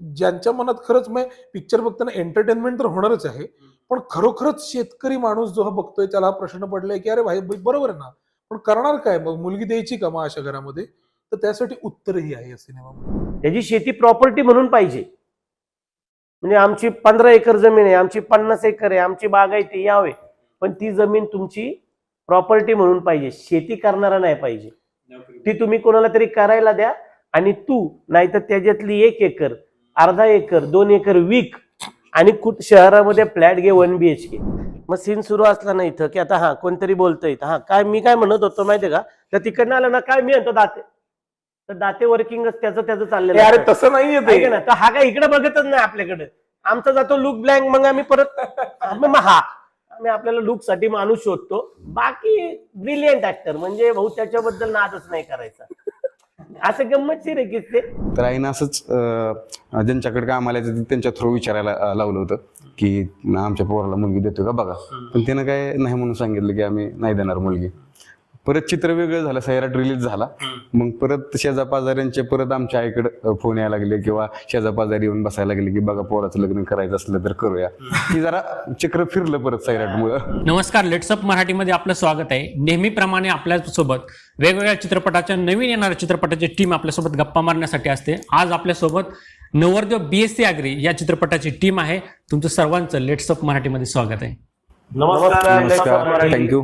ज्यांच्या मनात खरंच मग पिक्चर बघताना एंटरटेनमेंट तर होणारच आहे. पण खरोखरच शेतकरी माणूस जो हा बघतोय त्याला हा प्रश्न पडलाय की अरे भाई बरोबर आहे ना. पण करणार काय? मग मुलगी द्यायची का मग अशा घरामध्ये? तर त्यासाठी उत्तरही आहे या सिनेमामध्ये. त्याची शेती प्रॉपर्टी म्हणून पाहिजे. म्हणजे आमची पंधरा एकर जमीन आहे आमची पन्नास एकर आहे आमची बागायती यावे. पण ती जमीन तुमची प्रॉपर्टी म्हणून पाहिजे. शेती करणारा नाही पाहिजे. ती तुम्ही कोणाला तरी करायला द्या आणि तू नाहीतर त्याच्यातली एक एकर अर्धा एकर दोन एकर विक आणि कुठ शहरामध्ये फ्लॅट घे वन बी एच के मग सीन सुरू असला ना इथं की आता हा कोणतरी बोलतोय इथं. हा काय मी काय म्हणत होतो माहितीये का? तर तिकडनं आलं ना काय मी म्हणतो दाते. तर दाते वर्किंगच त्याचं त्याचं चाललेलं अरे. तसं नाहीये ना तर हा काय इकडे बघतच नाही आपल्याकडे. आमचा जातो लुक ब्लँक मग आम्ही परत मग मग हा आम्ही आपल्याला लुकसाठी माणूस शोधतो. बाकी ब्रिलियंट ऍक्टर म्हणजे भाऊ त्याच्याबद्दल नादच नाही करायचा. असं गंमतशीर आहे किस्से. तर आईनं असंच ज्यांच्याकडे कामाला येतं त्यांच्या थ्रू विचारायला लावलं होतं की आमच्या पोराला मुलगी देतो का? बघा. पण त्यानं काय नाही म्हणून सांगितलं की आम्ही नाही देणार मुलगी. परत चित्र वेगळं झालं सैराट रिलीज झाला. मग परत शेजा पाजाऱ्यांचे परत आमच्या आईकडे फोन यायला लागले किंवा शेजा पाजारी येऊन बसायला लागले की बघा पोराचं लग्न करायचं असलं तर करूया. की जरा चक्र फिरलं परत सैराटमुळं. नमस्कार लेट्सअप मराठीमध्ये आपलं स्वागत आहे. नेहमीप्रमाणे आपल्यासोबत वेगवेगळ्या चित्रपटाच्या नवीन येणाऱ्या चित्रपटाची टीम आपल्यासोबत गप्पा मारण्यासाठी असते. आज आपल्यासोबत नवरदेव बी एस सी आगरी या चित्रपटाची टीम आहे. तुमचं सर्वांचं लेट्सअप मराठीमध्ये स्वागत आहे. नमस्कार थँक्यू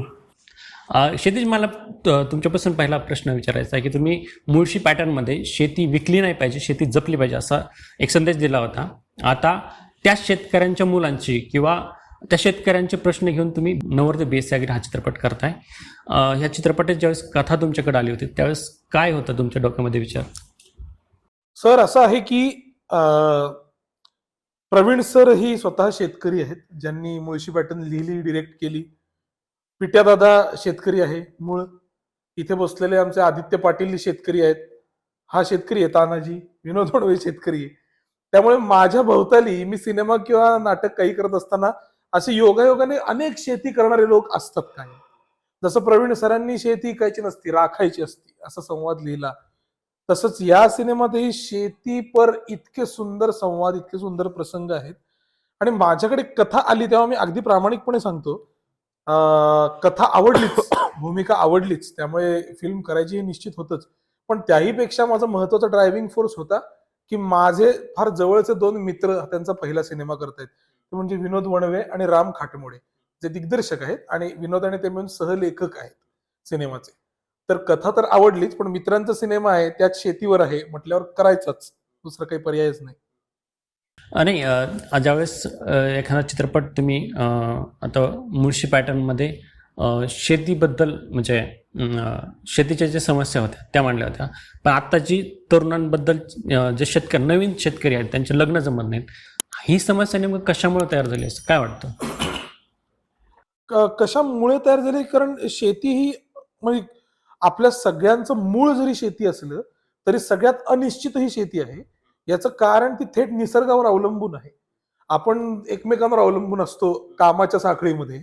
क्षितिज मला तुमच्यापासून पहिला प्रश्न विचारायचा आहे की तुम्ही मुळशी पॅटर्नमध्ये शेती विकली नाही पाहिजे शेती जपली पाहिजे असा एक संदेश दिला होता. आता त्या शेतकऱ्यांच्या मुलांची किंवा त्या शेतकऱ्यांचे प्रश्न घेऊन तुम्ही नवर द एस सी हा चित्रपट करताय. ह्या चित्रपटात ज्यावेळेस कथा तुमच्याकडे आली होती त्यावेळेस काय होतं तुमच्या डोक्यामध्ये विचार? सर असं आहे की प्रवीण सर ही स्वतः शेतकरी आहेत ज्यांनी मुळशी पॅटर्न लिहिली डिरेक्ट केली. पिट्या दादा शेतकरी आहे. मूळ इथे बसलेले आमचे आदित्य पाटील शेतकरी आहेत. हा शेतकरी आहे तानाजी. विनोद वडवे शेतकरी आहे. त्यामुळे माझ्या भोवताली मी सिनेमा किंवा नाटक काही करत असताना असे योगायोगाने अनेक शेती करणारे लोक असतात काय जसं प्रवीण सरांनी शेती इकायची नसती राखायची असती असा संवाद लिहिला. तसंच या सिनेमातही शेती पर इतके सुंदर संवाद इतके सुंदर प्रसंग आहेत. आणि माझ्याकडे कथा आली तेव्हा मी अगदी प्रामाणिकपणे सांगतो. कथा आवडलीच भूमिका आवडलीच त्यामुळे फिल्म करायची हे निश्चित होतच. पण त्याही पेक्षा माझा महत्त्वाचा ड्रायव्हिंग फोर्स होता की माझे फार जवळचे दोन मित्र त्यांचा पहिला सिनेमा करतायत. ते म्हणजे विनोद वणवे आणि राम खाटमोडे जे दिग्दर्शक आहेत आणि विनोद आणि ते मिळून सहलेखक आहेत सिनेमाचे. तर कथा तर आवडलीच पण मित्रांचा सिनेमा आहे त्यात शेतीवर आहे म्हटल्यावर करायचाच दुसरा काही पर्यायच नाही. नाही ज्यावेळेस एखादा चित्रपट तुम्ही आता मुळशी पॅटर्नमध्ये शेतीबद्दल म्हणजे शेतीच्या ज्या समस्या होत्या त्या मांडल्या होत्या. पण आत्ताची तरुणांबद्दल जे शेतकरी नवीन शेतकरी आहेत त्यांचे लग्न जमत नाहीत. ही समस्या नेमकं कशामुळे तयार झाली असं काय वाटतं? कशामुळे तयार झाली? कारण शेती ही म्हणजे आपल्या सगळ्यांचं मूळ जरी शेती असलं तरी सगळ्यात अनिश्चित ही शेती आहे. याचं कारण ती थेट निसर्गावर अवलंबून आहे. आपण एकमेकांवर अवलंबून असतो कामाच्या साखळीमध्ये.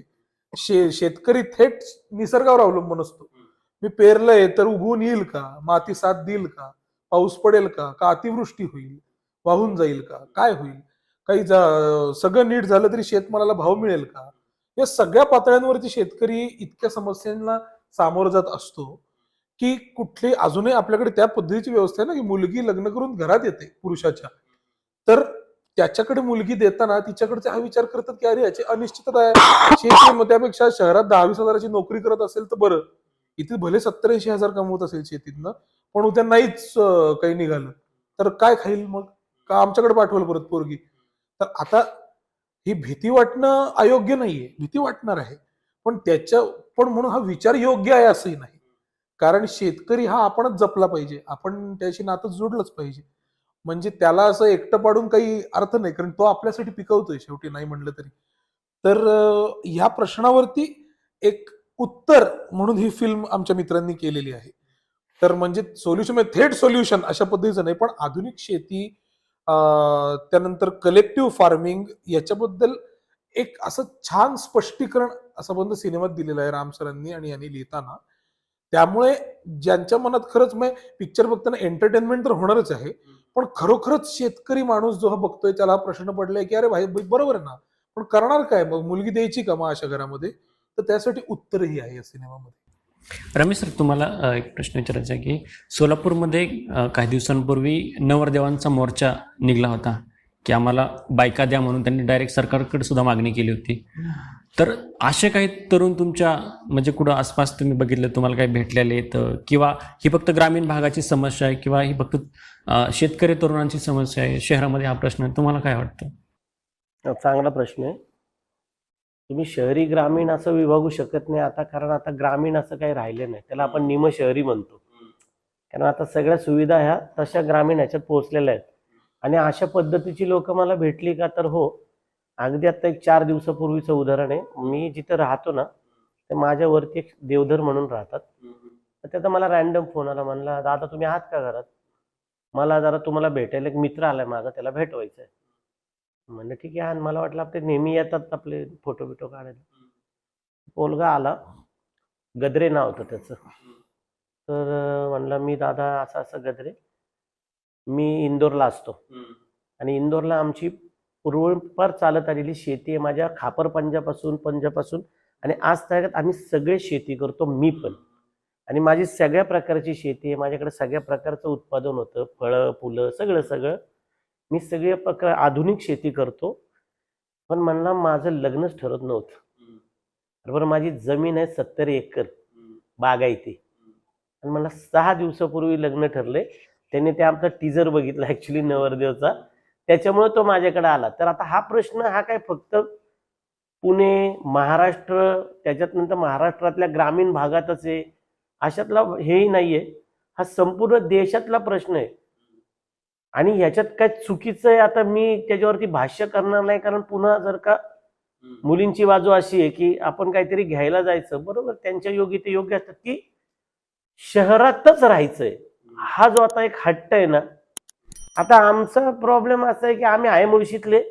शे शेतकरी थेट निसर्गावर अवलंबून असतो. मी पेरलंय तर उगवून येईल का? माती साथ देईल का? पाऊस पडेल का? का अतिवृष्टी होईल? वाहून जाईल का? काय होईल? काही जा- सगळं नीट झालं तरी शेतमालाला भाव मिळेल का? या सगळ्या पातळ्यांवरती शेतकरी इतक्या समस्यांना सामोरं जात असतो. की कुठली अजूनही आपल्याकडे त्या पद्धतीची व्यवस्था आहे ना की मुलगी लग्न करून घरात येते पुरुषाच्या. तर त्याच्याकडे मुलगी देताना तिच्याकडचे हा विचार करतात की अरे याची अनिश्चितता आहे. शेती त्यापेक्षा शहरात दहावीस हजाराची नोकरी करत असेल तर बरं. इथे भले सत्तर ऐंशी हजार कमवत असेल शेतीतनं पण उद्या नाहीच काही निघालं. तर काय खाईल मग? का आमच्याकडे पाठवलं परत पोरगी? तर आता ही भीती वाटणं अयोग्य नाहीये. भीती वाटणार आहे. पण त्याच्या पण म्हणून हा विचार योग्य आहे असंही नाही. कारण शेतकरी हा आपणच जपला पाहिजे. आपण त्याशी नातं जोडलंच पाहिजे. म्हणजे त्याला असं एकटं पाडून काही अर्थ नाही कारण तो आपल्यासाठी पिकवतोय शेवटी नाही म्हणलं तरी. तर ह्या प्रश्नावरती एक उत्तर म्हणून ही फिल्म आमच्या मित्रांनी केलेली आहे. तर म्हणजे सोल्युशन म्हणजे थेट सोल्युशन अशा पद्धतीचं नाही पण आधुनिक शेती त्यानंतर कलेक्टिव्ह फार्मिंग याच्याबद्दल एक असं छान स्पष्टीकरण असं बंद सिनेमात दिलेलं आहे राम सरांनी आणि यांनी लिहिताना. त्यामुळे ज्यांच्या मनात खरंच मग पिक्चर बघताना एंटरटेनमेंट तर होणारच आहे. पण खरोखरच शेतकरी माणूस जो हा बघतोय त्याला हा प्रश्न पडलाय की अरे भाई बरोबर आहे ना. पण करणार काय? मग मुलगी द्यायची का मग अशा घरामध्ये? तर त्यासाठी उत्तरही आहे या सिनेमामध्ये. रमेश सर तुम्हाला एक प्रश्न विचारायचा आहे की सोलापूरमध्ये काही दिवसांपूर्वी नवरदेवांचा मोर्चा निघला होता. की आम्हाला बायका द्या म्हणून त्यांनी डायरेक्ट सरकारकडे सुद्धा मागणी केली होती. तर असे काही तरुण तुमच्या म्हणजे कुठं आसपास तुम्ही बघितलं तुम्हाला काही भेटलेले आहेत किंवा ही फक्त ग्रामीण भागाची समस्या आहे किंवा ही फक्त शेतकरी तरुणांची समस्या आहे शहरामध्ये हा प्रश्न आहे तुम्हाला काय वाटतं? चांगला प्रश्न आहे. तुम्ही शहरी ग्रामीण असं विभागू शकत नाही आता कारण आता ग्रामीण असं काही राहिलं नाही त्याला आपण निम शहरी म्हणतो. कारण आता सगळ्या सुविधा ह्या तशा ग्रामीण ह्याच्यात पोहोचलेल्या आहेत. आणि अशा पद्धतीची लोक मला भेटली का तर हो अगदी आता एक चार दिवसापूर्वीचं उदाहरण आहे. मी जिथं राहतो ना ते माझ्यावरती एक देवधर म्हणून राहतात. तर त्याचा मला रॅन्डम फोन आला म्हणला दादा तुम्ही आहात का घरात? मला जरा तुम्हाला भेटायला एक मित्र आलाय माझा त्याला भेटवायचं आहे म्हणलं ठीक आहे आणि मला वाटलं आपले नेहमी येतात आपले फोटो बिटो काढायला. पोलगा आला. गद्रे नाव होतं त्याचं. तर म्हणलं मी दादा असं असं गद्रे. मी इंदोरला असतो. आणि इंदोरला आमची पूर्वपार चालत आलेली शेती आहे माझ्या खापर पंजापासून पंजापासून. आणि आज तयार आम्ही सगळे शेती करतो मी पण. आणि माझी सगळ्या प्रकारची शेती आहे माझ्याकडे सगळ्या प्रकारचं उत्पादन होतं फळं फुलं सगळं सगळं. मी सगळे प्रकार आधुनिक शेती करतो. पण म्हणला माझं लग्नच ठरत नव्हतं. बरोबर माझी जमीन आहे सत्तर एकर बागायती आणि मला सहा दिवसापूर्वी लग्न ठरले त्यांनी ते आमचा टीजर बघितला ऍक्च्युली नवरदेवचा. त्याच्यामुळे तो माझ्याकडे आला. तर आता हा प्रश्न हा काय फक्त पुणे महाराष्ट्र त्याच्यात नंतर महाराष्ट्रातल्या ग्रामीण भागातच आहे अशातला हेही नाहीये. हा संपूर्ण देशातला प्रश्न आहे. आणि ह्याच्यात काय चुकीचं आहे आता मी त्याच्यावरती भाष्य करणार नाही कारण पुन्हा जर का मुलींची बाजू अशी आहे की आपण काहीतरी घ्यायला जायचं बरोबर त्यांच्या योग्य ते योग्य असतात की शहरातच राहायचंय. हा जो आता एक हट्ट आहे ना आता आमचा प्रॉब्लेम असा आहे की आम्ही आहे मुळशीतले.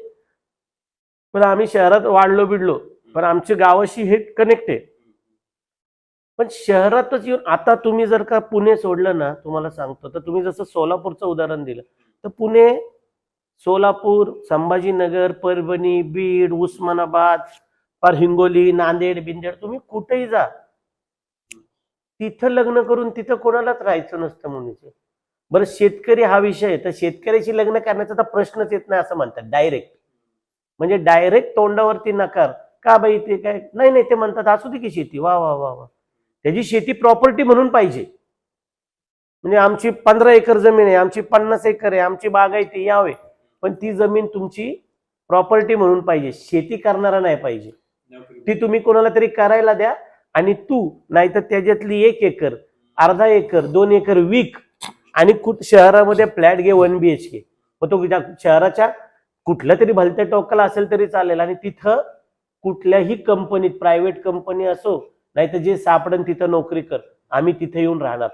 पण आम्ही शहरात वाढलो बिडलो. पण आमची गावाशी हे कनेक्ट आहे. पण शहरातच येऊन आता तुम्ही जर का पुणे सोडलं ना तुम्हाला सांगतो. तर तुम्ही जसं सोलापूरचं उदाहरण दिलं तर पुणे सोलापूर संभाजीनगर परभणी बीड उस्मानाबाद पार हिंगोली नांदेड बिंदेड तुम्ही कुठेही जा. तिथं लग्न करून तिथं कोणालाच राहायचं नसतं मुलीचं. बरं शेतकरी हा विषय तर शेतकऱ्याशी लग्न करण्याचा तर प्रश्नच येत नाही असं म्हणतात डायरेक्ट म्हणजे डायरेक्ट तोंडावरती नकार. का बाई ते काय? नाही नाही ते म्हणतात असू दे की शेती. वा वा वा वा. त्याची शेती प्रॉपर्टी म्हणून पाहिजे. म्हणजे आमची पंधरा एकर जमीन आहे आमची पन्नास एकर आहे आमची बागायती यावे. पण ती जमीन तुमची प्रॉपर्टी म्हणून पाहिजे. शेती करणारा नाही पाहिजे. ती तुम्ही कोणाला तरी करायला द्या आणि तू नाही तर त्याच्यातली एक एकर अर्धा एकर दोन एकर विक आणि कुठ शहरामध्ये फ्लॅट घे वन बी एच के मग तो शहराच्या कुठल्या तरी भलत्या टोकाला असेल तरी चालेल. आणि तिथं कुठल्याही कंपनीत प्रायव्हेट कंपनी असो नाही तर जे सापडन तिथं नोकरी कर. आम्ही तिथे येऊन राहणार.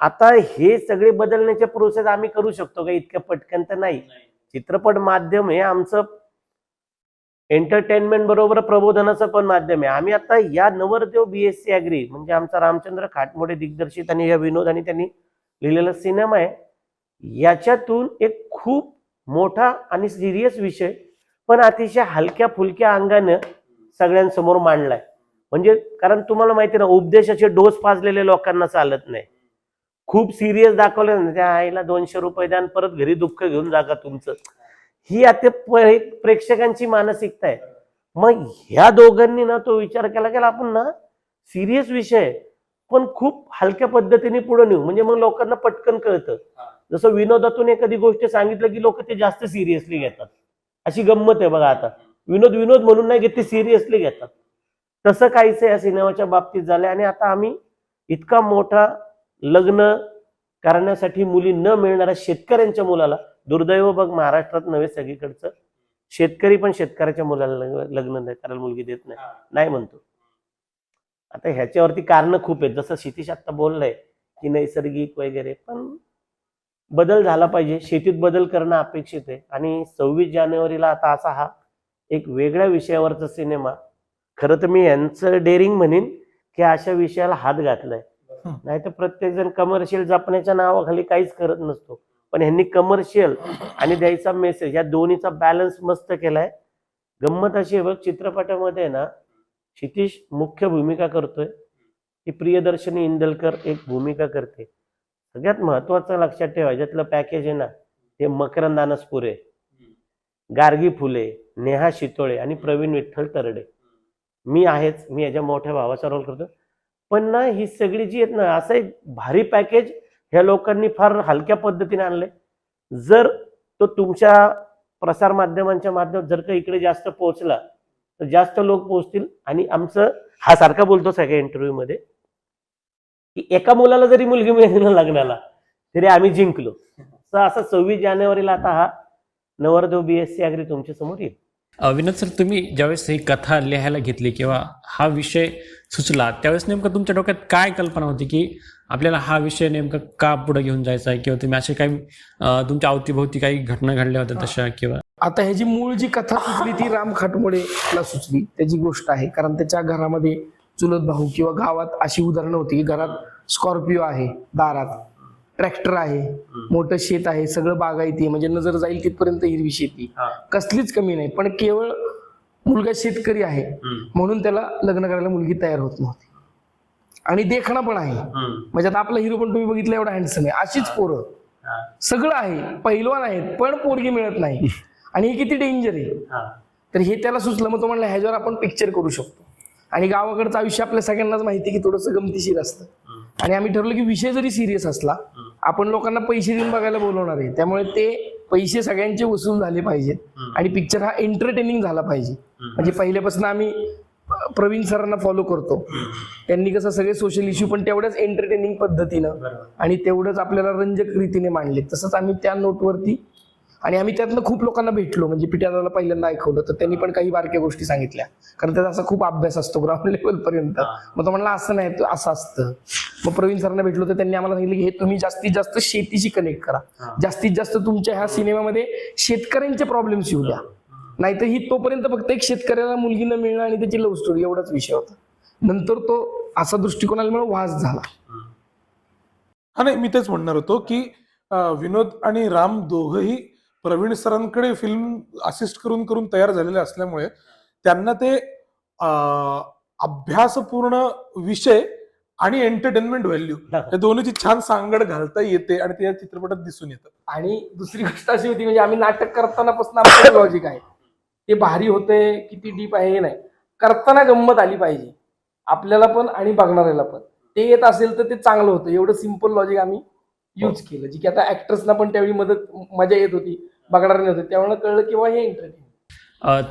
आता हे सगळे बदलण्याच्या प्रोसेस आम्ही करू शकतो का? इतक्या पटकन तर नाही. चित्रपट माध्यम हे आमचं एंटरटेनमेंट बरोबर प्रबोधनाचं पण माध्यम आहे. आम्ही आता या नवरदेव बीएससी अॅग्री म्हणजे आमचा रामचंद्र खाटमोडे दिग्दर्शित आणि या विनोद आणि त्यांनी लिहिलेला सिनेमा आहे. याच्यातून एक खूप मोठा आणि सिरियस विषय पण अतिशय हलक्या फुलक्या अंगानं सगळ्यांसमोर मांडलाय. म्हणजे कारण तुम्हाला माहिती आहे ना उपदेशाचे डोस पाजलेले लोकांना चालत नाही. खूप सिरियस दाखवलं ना त्या आईला दोनशे रुपये द्या आणि परत घरी दुःख घेऊन जागा तुमचं? ही आता प्रेक्षकांची मानसिकता आहे. मग ह्या दोघांनी ना तो विचार केला की आपण ना सिरियस विषय आहे, पण खूप हलक्या पद्धतीने पुढे नेऊ. म्हणजे मग लोकांना पटकन कळतं. जसं विनोदातून एखादी गोष्ट सांगितलं की लोक ते जास्त सिरियसली घेतात. अशी गंमत आहे बघा आता. विनोद विनोद म्हणून नाही घेत ते सिरियसली घेतात. तसं काहीच या सिनेमाच्या बाबतीत झालंय. आणि आता आम्ही इतका मोठा लग्न करण्यासाठी मुली न मिळणाऱ्या शेतकऱ्यांच्या मुलाला दुर्दैव बघ महाराष्ट्रात नव्हे सगळीकडचं शेतकरी पण शेतकऱ्याच्या मुलाला लग्न- नाही करायला मुलगी देत नाही. नाही म्हणतो. आता ह्याच्यावरती कारण खूप आहेत. जसं क्षितिश आता बोललंय की नैसर्गिक वगैरे पण बदल झाला पाहिजे. शेतीत बदल करणं अपेक्षित आहे. आणि सव्वीस जानेवारीला आता असा हा एक वेगळ्या विषयावरचा सिनेमा. खरं तर मी यांचं डेअरिंग म्हणेन की अशा विषयाला हात घातलाय. नाही तर प्रत्येक जण कमर्शियल जपण्याच्या नावाखाली काहीच करत नसतो. पण ह्यांनी कमर्शियल आणि द्यायचा मेसेज या दोन्हीचा बॅलन्स मस्त केलाय. गंमत अशी आहे बघ चित्रपटामध्ये ना क्षितिश मुख्य भूमिका करतोय. ती प्रियदर्शनी इंदलकर एक भूमिका करते. सगळ्यात महत्वाचं लक्षात ठेवा ज्यातलं पॅकेज आहे ना ते मकरंद अनसपुरे गार्गी फुले नेहा शितोळे आणि प्रवीण विठ्ठल तरडे. मी आहेच मी याच्या मोठ्या भावाचा रोल करतो पण ना ही सगळी जी आहेत ना असं एक भारी पॅकेज ह्या लोकांनी फार हलक्या पद्धतीने आणले जर तो तुमच्या प्रसार माध्यमांच्या माध्यमात जर का इकडे जास्त पोहोचला तर जास्त लोक पोहोचतील. आणि आमचं हा सारखा बोलतो सगळ्या इंटरव्ह्यू मध्ये की एका मुलाला जरी मुलगी मिळाली ना लग्नाला तरी आम्ही जिंकलो. तर असं सव्वीस जानेवारीला आता हा नवरदेव बीएससी अग्री तुमच्यासमोर येईल. विनोद सर तुम्ही ज्यावेळेस ही कथा लिहायला घेतली किंवा हा विषय सुचला त्यावेळेस नेमकं तुमच्या डोक्यात काय कल्पना होती की आपल्याला हा विषय नेमका का पुढे घेऊन जायचा आहे? किंवा तुम्ही असे काही तुमच्या अवतीभोवती काही घटना घडल्या होत्या तशा किंवा आता ह्याची मूळ जी कथा सुचली ती राम खाटमोडेला सुचली. त्याची गोष्ट आहे कारण त्याच्या घरामध्ये चुलत भाऊ किंवा गावात अशी उदाहरणं होती की घरात स्कॉर्पिओ आहे दारात ट्रॅक्टर आहे मोठं शेत आहे सगळं बागायती आहे, म्हणजे नजर जाईल तिथपर्यंत हिरवी शेती कसलीच कमी नाही पण केवळ मुलगा शेतकरी आहे म्हणून त्याला लग्न करायला मुलगी तयार होत नव्हती. आणि देखणं पण आहे. म्हणजे आता आपला हिरो पण तुम्ही बघितलं एवढा हँडसम आहे. अशीच पोरं. सगळं आहे पैलवान आहेत पण पोरगी मिळत नाही. आणि हे किती डेंजर आहे? तर हे त्याला सुचलं मग तो म्हणलं ह्याच्यावर आपण पिक्चर करू शकतो. आणि गावाकडचं आयुष्य आपल्या सगळ्यांनाच माहिती की थोडंसं गमतीशीर असतं. आणि आम्ही ठरवलं की विषय जरी सिरियस असला आपण लोकांना पैसे देऊन बघायला बोलवणार आहे. त्यामुळे ते पैसे सगळ्यांचे वसूल झाले पाहिजेत. आणि पिक्चर हा एंटरटेनिंग झाला पाहिजे. म्हणजे पहिल्यापासून आम्ही प्रवीण सरांना फॉलो करतो. त्यांनी कसं सगळे सोशल इश्यू पण तेवढ्याच एंटरटेनिंग पद्धतीनं आणि तेवढंच आपल्याला रंजक रीतीने मांडले. तसंच आम्ही त्या नोटवरती आणि आम्ही त्यातनं खूप लोकांना भेटलो. म्हणजे पिट्याला पहिल्यांदा ऐकवलं तर त्यांनी पण काही बारक्या गोष्टी सांगितल्या. कारण त्याचा असा खूप अभ्यास असतो ग्राउंड लेवल पर्यंत. मग तो म्हणला असं नाही असं असतं. मग प्रवीण सरांना भेटलो तर त्यांनी आम्हाला सांगितलं की हे तुम्ही जास्तीत जास्त शेतीशी कनेक्ट करा. जास्तीत जास्त तुमच्या ह्या सिनेमामध्ये शेतकऱ्यांचे प्रॉब्लेम्स येऊ द्या. नाहीतर ही तोपर्यंत फक्त एक शेतकऱ्याला मुलगी न मिळणं आणि त्याची लव्ह स्टोरी एवढाच विषय होता. नंतर तो असा दृष्टिकोन आल्यामुळे वास झाला. हा. नाही मी तेच म्हणणार होतो की विनोद आणि राम दोघंही प्रवीण सरांकडे फिल्म असिस्ट करून करून तयार झालेले असल्यामुळे त्यांना ते अभ्यासपूर्ण विषय आणि एंटरटेनमेंट व्हॅल्यू या दोन्हीची छान सांगड घालता येते आणि ते या चित्रपटात दिसून येतं. आणि दुसरी गोष्ट अशी होती म्हणजे आम्ही नाटक करताना पासून आमचं लॉजिक आहे ते भारी होते किती डीप आहे हे नाही. करताना गंमत आली पाहिजे. आपल्याला पण आणि बघणाऱ्याला पण. ते येत असेल तर ते चांगलं होतं. एवढं सिंपल लॉजिक आम्ही यूज केलं. जी की आता ऍक्टर्सना पण त्यावेळी मदत मजा येत होती. बघणाऱ्यांना होते त्यामुळे कळलं किंवा हे एंटरटेन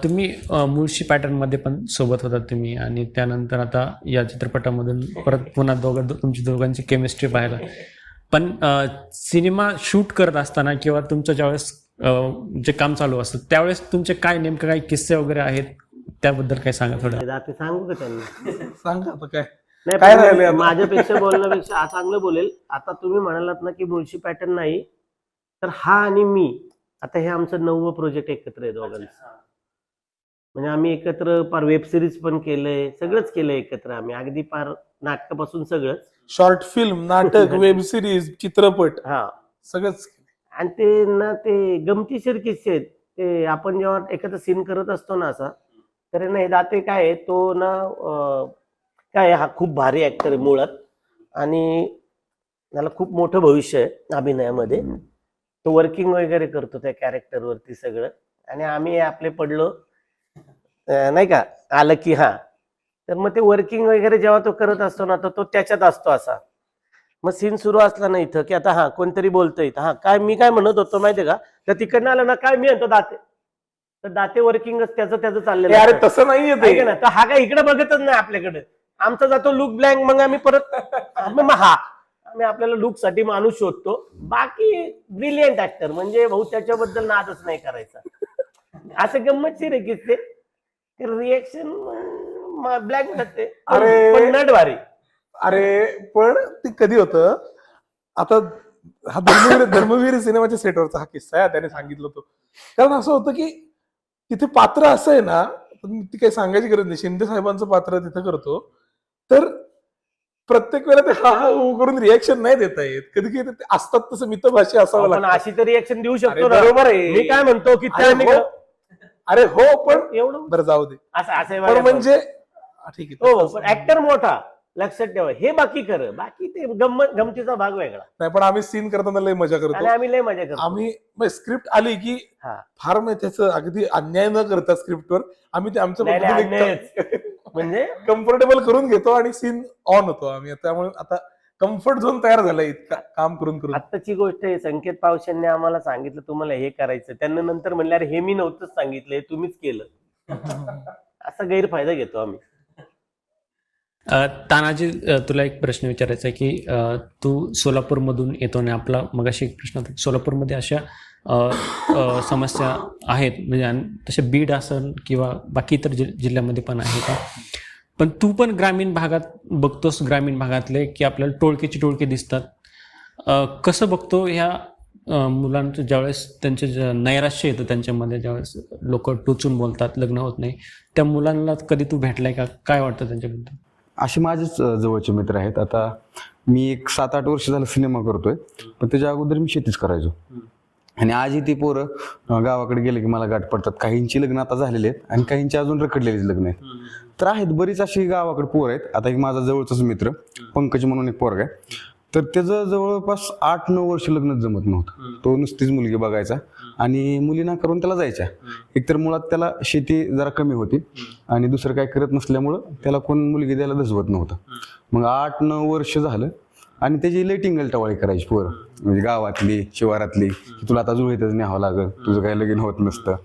तुम्ही मुळशी पॅटर्नमध्ये पण सोबत होतात तुम्ही आणि त्यानंतर आता या चित्रपटामधून परत पुन्हा दोघं तुमची दोघांची केमिस्ट्री पाहायला. पण सिनेमा शूट करत असताना किंवा तुमचं ज्यावेळेस जे काम चालू असतं त्यावेळेस तुमचे काय नेमकं काही किस्से वगैरे आहेत? त्याबद्दल काय सांगा थोडं. सांगू का त्यांना? सांगा आता काय. नाही काय पण? माझ्यापेक्षा बोलण्यापेक्षा हा चांगलं बोलेल. आता तुम्ही म्हणालात ना की मुळशी पॅटर्न नाही तर हा आणि मी आता हे आमचं नववं प्रोजेक्ट एकत्र आहे दोघांचं. म्हणजे आम्ही एकत्र पार वेब सिरीज पण केलंय सगळंच केलंय एकत्र आम्ही. अगदी पार नाटकापासून सगळंच. शॉर्ट फिल्म नाटक वेब सिरीज चित्रपट हा. सगळंच आणि ते ना ते गमतीशीर किस्से आहेत. ते आपण जेव्हा एखादा सीन करत असतो ना असा तर ना हे दाते काय आहे, तो ना अं, काय आहे, हा खूप भारी ऍक्टर आहे मुळात. आणि त्याला खूप मोठं भविष्य आहे अभिनयामध्ये. तो वर्किंग वगैरे करतो त्या कॅरेक्टरवरती सगळं. आणि आम्ही आपले पडलो. नाही का? आलं की हा. तर मग ते वर्किंग वगैरे जेव्हा तो करत असतो ना तर तो त्याच्यात असतो असा. मग सीन सुरू असला ना इथं की आता हा कोणतरी बोलतोय इथं. हा काय मी काय म्हणत होतो माहितीये का? तर तिकडनं आलं ना काय मी म्हणतो दाते. तर दाते वर्किंगच त्याचं त्याचं चाललेलं अरे. तसं नाहीये ना तर हा काय इकडे बघतच नाही आपल्याकडे. आमचा जातो लुक ब्लँक मग आम्ही परत मग हा. आम्ही आपल्याला लुकसाठी माणूस शोधतो. बाकी ब्रिलियंट ऍक्टर म्हणजे भाऊ त्याच्याबद्दल नादच नाही करायचा. असं गंमतशीर आहे की ते रिएक्शन ब्लँक जाते अरे. पण नट भारी अरे पण ते कधी होतं? आता हा धर्मवीर धर्मवीर सिनेमाच्या सेटवरचा हा किस्सा आहे त्याने सांगितलं होतं. कारण असं होतं की तिथे पात्र असं आहे ना पण ती काही सांगायची गरज नाही. शिंदे साहेबांचं पात्र तिथं करतो. तर प्रत्येक वेळेला ते हा हा हो करून रिॲक्शन नाही देता येत. कधी कधी ते असतात तसं मितभाषी असावं आपण लागतं. अशी तर रिएक्शन देऊ शकतो अरे बरोबर आहे. मी काय म्हणतो की अरे त्या हो. अरे हो पण एवढं? बरं जाऊ दे. असं असं पण म्हणजे हा, ठीक आहे. हो पण ऍक्टर मोठा. लक्षात ठेवा. हे बाकी कर. बाकी ते गंमत गमतीचा भाग वेगळा. नाही पण आम्ही सीन करताना लय मजा आणि करतो आम्ही लय मजा करतो. आम्ही स्क्रिप्ट आली की हा. फार मग त्याचं अगदी अन्याय न करता स्क्रिप्टवर आम्ही ते आमचं नाही, नाही, अन्यायच. म्हणजे कम्फर्टेबल करून घेतो आणि सीन ऑन होतो आम्ही. त्यामुळे आता कम्फर्ट झोन तयार झालाय इतका. काम करून करून. आत्ताची गोष्ट आहे संकेत पावशांनी आम्हाला सांगितलं तुम्हाला हे करायचं त्यांना नंतर म्हणले अरे हे मी नव्हतंच सांगितलं हे तुम्हीच केलं. असा गैरफायदा घेतो आम्ही. तानाजी तुला एक प्रश्न विचारायचा आहे की तू सोलापूरमधून येतो आणि आपला मगाशी एक प्रश्न होता सोलापूरमध्ये अशा समस्या आहेत म्हणजे तसे बीड असन किंवा बाकी इतर जि जिल्ह्यामध्ये पण आहे का? पण तू पण ग्रामीण भागात बघतोस ग्रामीण भागातले की आपल्याला टोळकेची टोळके दिसतात. कसं बघतो ह्या मुलांचं ज्यावेळेस त्यांचे नैराश्य येतं त्यांच्यामध्ये ज्यावेळेस लोक टोचून बोलतात लग्न होत नाही त्या मुलांना कधी तू भेटलाय का? काय वाटतं त्यांच्याबद्दल? असे माझेच जवळचे मित्र आहेत. आता मी एक सात आठ वर्ष झालं सिनेमा करतोय. पण त्याच्या अगोदर मी शेतीच करायचो. आणि आजही ती पोरं गावाकडे गेले की मला गाठ पडतात. काहींची लग्न आता झालेली आहेत आणि काहींची अजून रखडलेली लग्न आहेत. तर आहेत बरीच अशी गावाकडे पोर आहेत. आता एक माझा जवळचाच मित्र पंकज म्हणून एक पोरग आहे. तर त्याचं जवळपास आठ नऊ वर्ष लग्न जमत नव्हतं. तो नुसतीच मुलगी बघायचा. आणि मुलींना करून त्याला जायच्या. एकतर मुळात त्याला शेती जरा कमी होती आणि दुसरं काय करत नसल्यामुळं त्याला कोण मुलगी द्यायला दजवत नव्हतं. मग आठ नऊ वर्ष झालं आणि त्याची लई टिंगल टवाळी करायची पोरं. म्हणजे गावातली शिवारातली की तुला आता जुळीतच न्यावं लागल. तुझं काही लगीन होत नसतं.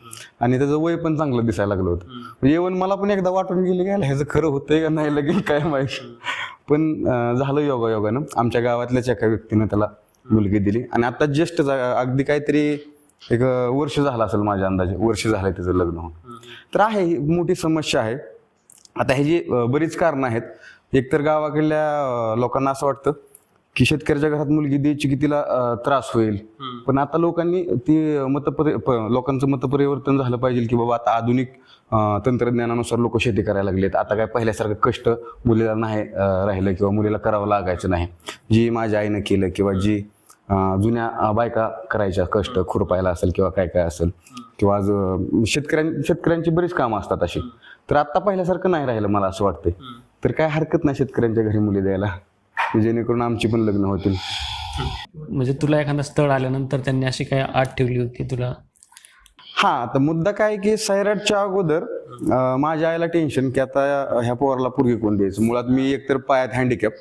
आणि त्याचं वय पण चांगलं दिसायला लागलं होतं. म्हणजे येऊन मला पण एकदा वाटून गेलं की ह्याचं खरं होतंय का नाही लगीन काय माहिती. पण झालं योगा योगानं आमच्या गावातल्याच एका व्यक्तीनं त्याला मुलगी दिली. आणि आता जस्ट अगदी काहीतरी एक वर्ष झालं असेल माझ्या अंदाजे. वर्ष झालंय त्याचं लग्न होऊन. तर आहे ही मोठी समस्या आहे. आता ह्याची अं, बरीच कारणं आहेत. एकतर गावाकडल्या लोकांना असं वाटतं की शेतकऱ्याच्या घरात मुलगी द्यायची की तिला त्रास होईल. पण आता लोकांनी ती मतपरि लोकांचं मतपरिवर्तन झालं पाहिजे की बाबा आता आधुनिक तंत्रज्ञानानुसार लोक शेती करायला लागलेत. आता काय पहिल्यासारखं कष्ट मुलीला नाही राहिलं किंवा मुलीला करावं लागायचं नाही. जी माझ्या आईनं केलं किंवा जी जुन्या बायका करायच्या कष्ट खुरपायला असेल किंवा काय काय असेल किंवा आज शेतकऱ्यां शेतकऱ्यांची बरीच कामं असतात अशी. तर आता पहिल्यासारखं नाही राहिलं मला असं वाटतंय. तर काय हरकत नाही शेतकऱ्यांच्या घरी मुली द्यायला की जेणेकरून आमची पण लग्न होतील. म्हणजे तुला एखादं स्थळ आल्यानंतर त्यांनी अशी काय आठ ठेवली होती तुला? हा तर मुद्दा काय की सैराटच्या अगोदर माझ्या आईला टेन्शन की आता ह्या पोराला पुरगी कोण द्यायचं? मुळात मी एकतर पायात हँडिकॅप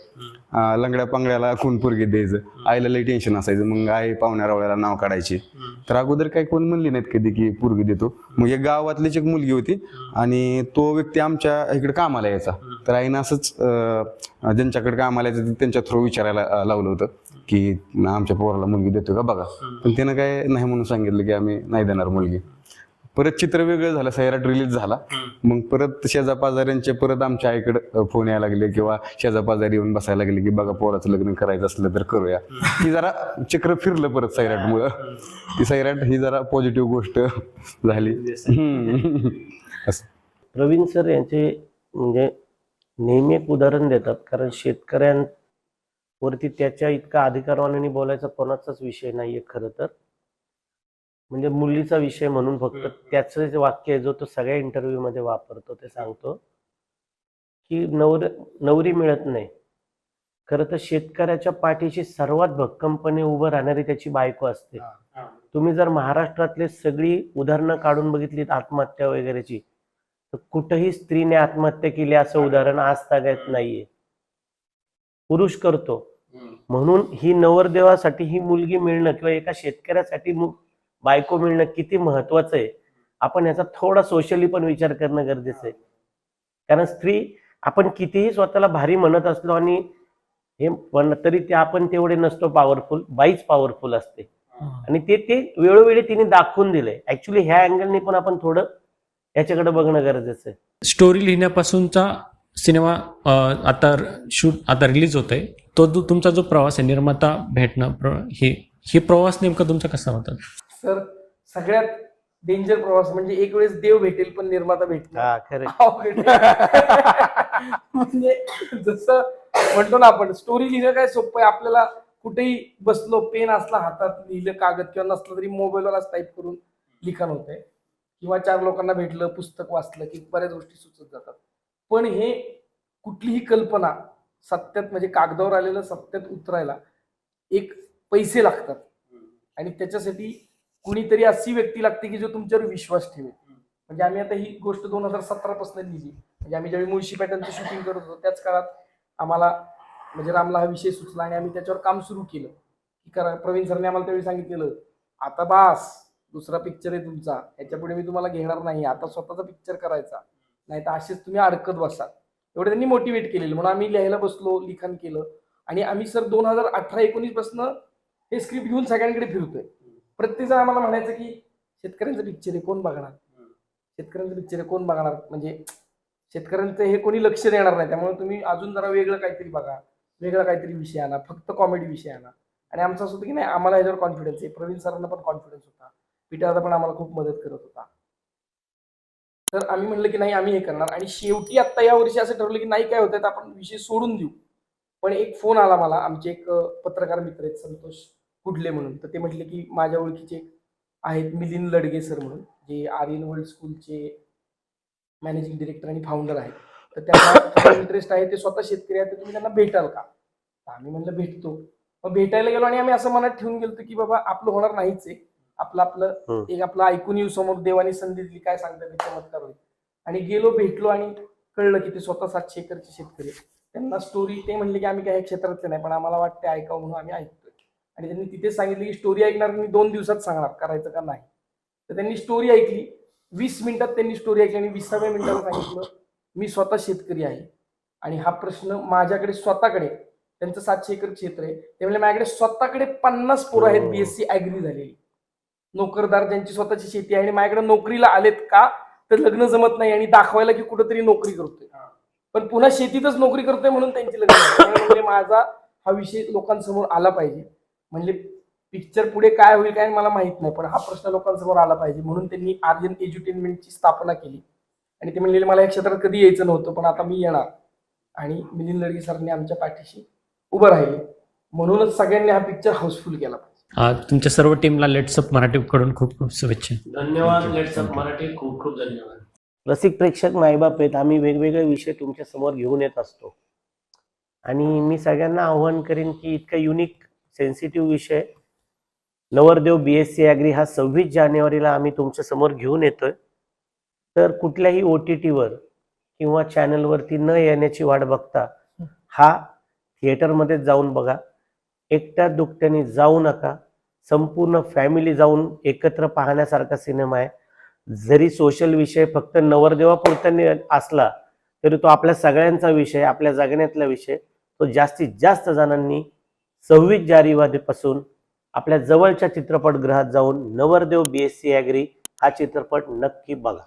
लंगड्या पांगड्याला कोण पुरगी द्यायचं? आईला लई टेन्शन असायचं. मग आई पाहुण्या रावळ्याला नाव काढायची. तर अगोदर काही कोण म्हणली नाहीत कधी की पुरगी देतो. मग एक गावातलीच एक मुलगी होती आणि तो व्यक्ती आमच्या इकडे कामाला यायचा. तर आईनं असंच ज्यांच्याकडे कामाला यायचं त्यांच्या थ्रू विचारायला लावलं होतं की आमच्या पोराला मुलगी देतो का? बघा. पण त्यानं काय नाही म्हणून सांगितलं की आम्ही नाही देणार मुलगी. परत चित्र वेगळं झालं सैराट रिलीज झाला. मग परत शेजा पाजाऱ्यांचे परत आमच्या आईकडे फोन यायला लागले किंवा शेजा पाजारी येऊन बसायला लागले की बघा पोराचं लग्न करायचं असलं तर करूया. ही जरा चक्र फिरलं परत सैराटमुळं. ती सैराट ही जरा पॉझिटिव्ह गोष्ट झाली. प्रवीण सर यांचे म्हणजे नेहमी एक उदाहरण देतात कारण शेतकऱ्यांवरती त्याच्या इतका अधिकारवानाने बोलायचा कोणाचाच विषय नाहीये खरं तर. म्हणजे मुलीचा विषय म्हणून फक्त त्याचं वाक्य जो तो सगळ्या इंटरव्ह्यू मध्ये वापरतो ते सांगतो की नवर नवरी मिळत नाही. खरं तर शेतकऱ्याच्या पाठीशी सर्वात भक्कमपणे उभं राहणारी त्याची बायको असते. तुम्ही जर महाराष्ट्रातले सगळी उदाहरणं काढून बघितलीत आत्महत्या वगैरेची तर कुठंही स्त्रीने आत्महत्या केली असं उदाहरण आज तागायत नाहीये. पुरुष करतो. म्हणून ही नवरदेवासाठी ही मुलगी मिळणं किंवा एका शेतकऱ्यासाठी बायको मिळणं किती महत्वाचं आहे? आपण याचा थोडा सोशली पण विचार करणं गरजेचं आहे. कारण स्त्री आपण कितीही स्वतःला भारी म्हणत असलो आणि हे पण तरी ते आपण तेवढे नसतो पॉवरफुल बाईच पॉवरफुल असते. आणि ते ते वेळोवेळी तिने दाखवून दिलंय. ऍक्च्युली ह्या अँगलने पण आपण थोडं याच्याकडे बघणं गरजेचं आहे. स्टोरी लिहिण्यापासूनचा सिनेमा आता शूट आता रिलीज होत आहे तो जो तुमचा जो प्रवास आहे निर्माता भेटणं हे हे प्रवास नेमका तुमचा कसा होता? सर सगळ्यात डेंजर प्रवास म्हणजे एक वेळेस देव भेटेल पण निर्माता हा आहे. म्हणजे जसं म्हणतो ना आपण स्टोरी लिहिणं काय सोपं आहे. आपल्याला कुठेही बसलो पेन असला हातात लिहिलं कागद किंवा नसलं तरी मोबाईलवर टाईप करून लिखाण होतंय. किंवा चार लोकांना भेटलं पुस्तक वाचलं की बऱ्याच गोष्टी सुचत जातात. पण हे कुठलीही कल्पना सत्यात म्हणजे कागदावर आलेलं सत्यात उतरायला एक पैसे लागतात. आणि त्याच्यासाठी कुणीतरी अशी व्यक्ती लागते की जो तुमच्यावर विश्वास ठेवेल. म्हणजे आम्ही आता ही गोष्ट दोन हजार सतरा पासून लिहिली. म्हणजे आम्ही ज्यावेळी मुळशी पॅटर्नचं शूटिंग करत होतो त्याच काळात आम्हाला म्हणजे रामला हा विषय सुचला आणि आम्ही त्याच्यावर काम सुरू केलं. की करा प्रवीण सरने आम्हाला त्यावेळी सांगितलेलं आता बास दुसरा पिक्चर आहे तुमचा. याच्यापुढे मी तुम्हाला घेणार नाही. आता स्वतःचा पिक्चर करायचा. नाही तर असेच तुम्ही अडकत बसाल. एवढं त्यांनी मोटिवेट केलेलं. म्हणून आम्ही लिहायला बसलो लिखाण केलं. आणि आम्ही सर दोन हजार अठरा एकोणीसपासून हे स्क्रिप्ट घेऊन सगळ्यांकडे फिरतोय. प्रत्येक जण आम्हाला म्हणायचं की शेतकऱ्यांचं पिक्चर आहे कोण बघणार? शेतकऱ्यांचं पिक्चर आहे कोण बघणार? म्हणजे शेतकऱ्यांचं हे कोणी लक्ष देणार नाही. त्यामुळे तुम्ही अजून जरा वेगळं काहीतरी बघा. वेगळा काहीतरी विषय आणा. फक्त कॉमेडी विषय आणा. आणि आमचं असं होतं की नाही आम्हाला याच्यावर कॉन्फिडन्स आहे. प्रवीण सरांना पण कॉन्फिडन्स होता. पिटादा पण आम्हाला खूप मदत करत होता. तर आम्ही म्हणलं की नाही आम्ही हे करणार. आणि शेवटी आता या वर्षी असं ठरवलं की नाही काय होतं तर आपण विषय सोडून देऊ. पण एक फोन आला मला. आमचे एक पत्रकार मित्र आहेत संतोष कुडले म्हणून. तर ते म्हटले की माझ्या ओळखीचे आहेत मिलिंद लडगे सर म्हणून जे आर्यन वर्ल्ड स्कूलचे मॅनेजिंग डिरेक्टर आणि फाउंडर आहेत. तर त्यांना इंटरेस्ट आहे ते स्वतः शेतकरी आहेत तर तुम्ही त्यांना भेटाल का? आम्ही म्हणलं भेटतो. मग भेटायला गेलो आणि आम्ही असं मनात ठेवून गेलो की बाबा आपलं होणार नाहीच आहे. आपलं आपलं. एक आपलं ऐकून येऊ समोर देवानी संधी दिली काय सांगतात ते चमत्कार होईल आणि गेलो भेटलो आणि कळलं की ते स्वतः सातशे एकरचे शेतकरी. त्यांना स्टोरी ते म्हणले की आम्ही काही क्षेत्रातले नाही पण आम्हाला वाटते ऐकावं म्हणून आम्ही ऐकतोय. आणि त्यांनी तिथे सांगितलं की स्टोरी ऐकणार मी दोन दिवसात सांगणार करायचं का नाही. तर त्यांनी स्टोरी ऐकली. वीस मिनिटात त्यांनी स्टोरी ऐकली आणि विसाव्या मिनिटाला सांगितलं मी स्वतः शेतकरी आहे. आणि हा प्रश्न माझ्याकडे स्वतःकडे त्यांचं सातशे एकर क्षेत्र आहे. ते म्हणजे माझ्याकडे स्वतःकडे पन्नास पोरं आहेत हो. बीएससी ऍग्री झालेली. नोकरदार ज्यांची स्वतःची शेती आहे आणि माझ्याकडे नोकरीला आलेत का? तर लग्न जमत नाही आणि दाखवायला की कुठेतरी नोकरी करतोय. पण पुन्हा शेतीतच नोकरी करतोय म्हणून त्यांची लग्न. त्यामुळे म्हणजे माझा हा विषय लोकांसमोर आला पाहिजे. म्हणजे पिक्चर पुढे काय होईल काय मला माहीत नाही. पण हा प्रश्न लोकांसमोर आला पाहिजे. म्हणून त्यांनी आर्यन एज्युटेनमेंटची स्थापना केली. आणि ते म्हणलेले मला या क्षेत्रात कधी यायचं नव्हतं पण आता मी येणार. आणि मिलिंद लडगे सरांनी आमच्या पाठीशी उभं राहिले. म्हणूनच सगळ्यांनी हा पिक्चर हाऊसफुल केला पाहिजे. तुमच्या सर्व टीमला लेट्सअप मराठीकडून खूप खूप शुभेच्छा. धन्यवाद लेट्सअप मराठी. खूप खूप धन्यवाद. रसिक प्रेक्षक मायबाप आहेत. आम्ही वेगवेगळे विषय तुमच्यासमोर घेऊन येत असतो. आणि मी सगळ्यांना आव्हान करेन की इतका युनिक सेन्सिटिव्ह विषय. नवरदेव बी एस सी ॲग्री हा सव्वीस जानेवारीला आम्ही तुमच्यासमोर घेऊन येतोय. तर कुठल्याही ओ टी टीवर किंवा चॅनलवरती न येण्याची वाट बघता हा थिएटरमध्ये जाऊन बघा. एकट्या दुकट्याने जाऊ नका. संपूर्ण फॅमिली जाऊन एकत्र पाहण्यासारखा सिनेमा आहे. जरी सोशल विषय फक्त नवरदेवापुरता असला तरी तो आपल्या सगळ्यांचा विषय आपल्या जगण्यातला विषय तो जास्तीत जास्त जणांनी सव्वीस जानेवारीपासून आपल्या जवळच्या चित्रपटगृहात जाऊन नवरदेव बी एस सी ॲग्री हा चित्रपट नक्की बघा.